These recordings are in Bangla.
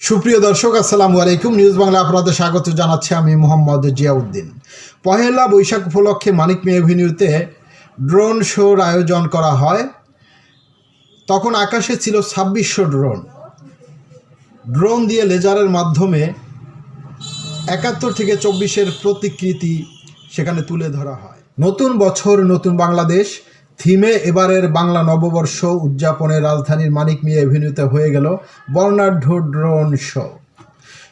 সুপ্রিয় দর্শক, আসসালামু আলাইকুম। নিউজ বাংলা আপনাদের স্বাগত জানাচ্ছি আমি মোহাম্মদ জিয়াউদ্দিন। পহেলা বৈশাখ উপলক্ষে মানিক মে এভিনিউতে ড্রোন শোর আয়োজন করা হয়। তখন আকাশে ছিল ছাব্বিশশো ড্রোন। ড্রোন দিয়ে লেজারের মাধ্যমে একাত্তর থেকে চব্বিশের প্রতিকৃতি সেখানে তুলে ধরা হয়। নতুন বছর, নতুন বাংলাদেশ। থিমে এবারের বাংলা নববর্ষ উদযাপনের রাজধানীর মানিক মিয়া অভিনীত হয়ে গেল বর্ণাঢ্য ড্রোন শো।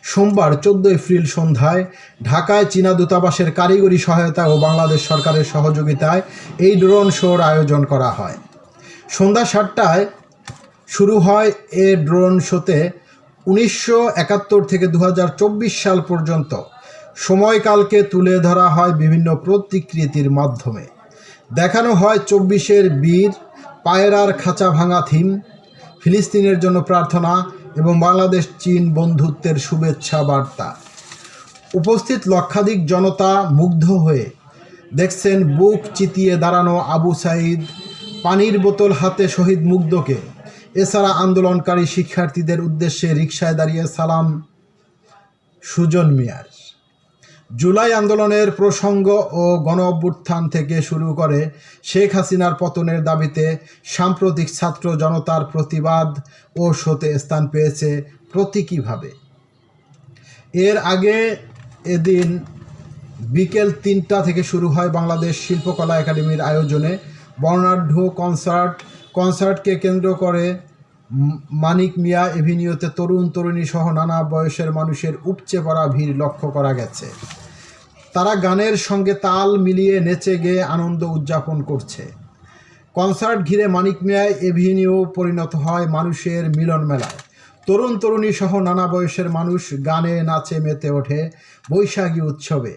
সোমবার চোদ্দ এপ্রিল সন্ধ্যায় ঢাকায় চীনা দূতাবাসের কারিগরি সহায়তা ও বাংলাদেশ সরকারের সহযোগিতায় এই ড্রোন শোর আয়োজন করা হয়। সন্ধ্যা সাতটায় শুরু হয় এ ড্রোন শোতে উনিশশো একাত্তর থেকে দু হাজার চব্বিশ সাল পর্যন্ত। সময়কালকে তুলে ধরা হয় বিভিন্ন প্রতিকৃতির মাধ্যমে। দেখানো হয় চব্বিশের বীর পায়রার খাঁচা ভাঙা থিম, ফিলিস্তিনের জন্য প্রার্থনা এবং বাংলাদেশ চীন বন্ধুত্বের শুভেচ্ছা বার্তা। উপস্থিত লক্ষাধিক জনতা মুগ্ধ হয়ে দেখছেন বুক চিতিয়ে দাঁড়ানো আবু সাইদ পানির বোতল হাতে শহীদ মুগ্ধকে। এছাড়া আন্দোলনকারী শিক্ষার্থীদের উদ্দেশ্যে রিকশায় দাঁড়িয়ে সালাম, সুজন মিয়ার। জুলাই আন্দোলনের প্রসঙ্গ ও গণ অভ্যুত্থান থেকে শুরু করে শেখ হাসিনার পতনের দাবিতে সাম্প্রতিক ছাত্র জনতার প্রতিবাদ ও শোতে স্থান পেয়েছে প্রতীকীভাবে। এর আগে এদিন বিকেল তিনটা থেকে শুরু হয় বাংলাদেশ শিল্পকলা একাডেমির আয়োজনে বর্ণাঢ্য কনসার্ট। কনসার্টকে কেন্দ্র করে মানিক মিয়া এভিনিউতে তরুণ তরুণী সহ নানা বয়সের মানুষের উপচে পড়া ভিড় লক্ষ্য করা গেছে। তারা গানের সঙ্গে তাল মিলিয়ে নেচে গেয়ে আনন্দ উদযাপন করছে। কনসার্ট ঘিরে মানিক মিয়ায় এভিনিউ পরিণত হয় মানুষের মিলন মেলায়। তরুণ তরুণী সহ নানা বয়সের মানুষ গানে নাচে মেতে ওঠে বৈশাখী উৎসবে।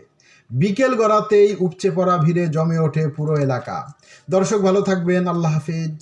বিকেল গড়াতেই উপচে পড়া ভিড়ে জমে ওঠে পুরো এলাকা। দর্শক ভালো থাকবেন, আল্লাহ হাফিজ।